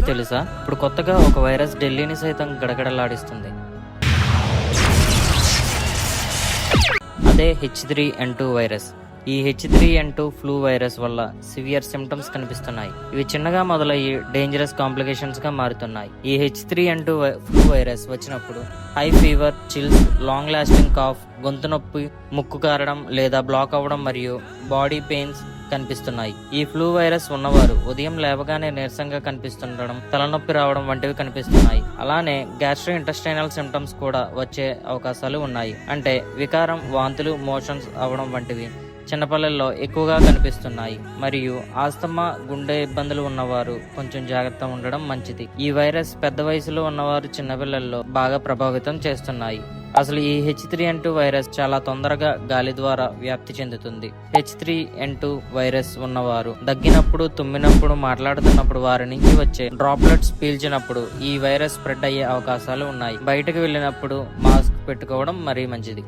మీకు తెలుసా? ఇప్పుడు కొత్తగా ఒక వైరస్ ఢిల్లీని సైతం గడగడలాడిస్తుంది. అదే H three N two virus. ఈ H three N two flu virus వల్ల సివియర్ సిమ్టమ్స్ కనిపిస్తున్నాయి. ఇవి చిన్నగా మొదలయ్యి డేంజరస్ కాంప్లికేషన్స్గా మారుతున్నాయి. ఈ హెచ్ త్రీ ఎన్ టూ ఫ్లూ వైరస్ వచ్చినప్పుడు high fever chills long lasting cough గొంతు నొప్పి ముక్కు కారడం లేదా బ్లాక్ అవ్వడం మరియు బాడీ పెయిన్స్ కనిపిస్తున్నాయి. ఈ ఫ్లూ వైరస్ ఉన్నవారు ఉదయం లేవగానే నీరసంగా కనిపిస్తుండడం తలనొప్పి రావడం వంటివి కనిపిస్తున్నాయి. అలానే గ్యాస్ట్రో ఇంటెస్టైనల్ సిమ్టమ్స్ కూడా వచ్చే అవకాశాలు ఉన్నాయి. అంటే వికారం వాంతులు మోషన్స్ అవడం వంటివి. చిన్నపిల్లల్లో ఎక్కువగా కనిపిస్తున్నాయి. మరియు ఆస్తమా గుండె ఇబ్బందులు ఉన్నవారు కొంచెం జాగ్రత్త ఉండడం మంచిది. ఈ వైరస్ పెద్ద వయసులో ఉన్నవారు చిన్నపిల్లల్లో బాగా ప్రభావితం చేస్తున్నాయి. అసలు ఈ H three N two virus చాలా తొందరగా గాలి ద్వారా వ్యాప్తి చెందుతుంది. H three N two virus ఉన్నవారు దగ్గినప్పుడు తుమ్మినప్పుడు మాట్లాడుతున్నప్పుడు వారి నుంచి వచ్చే డ్రాప్లెట్స్ పీల్చినప్పుడు ఈ వైరస్ స్ప్రెడ్ అయ్యే అవకాశాలు ఉన్నాయి. బయటకు వెళ్ళినప్పుడు మాస్క్ పెట్టుకోవడం మరీ మంచిది.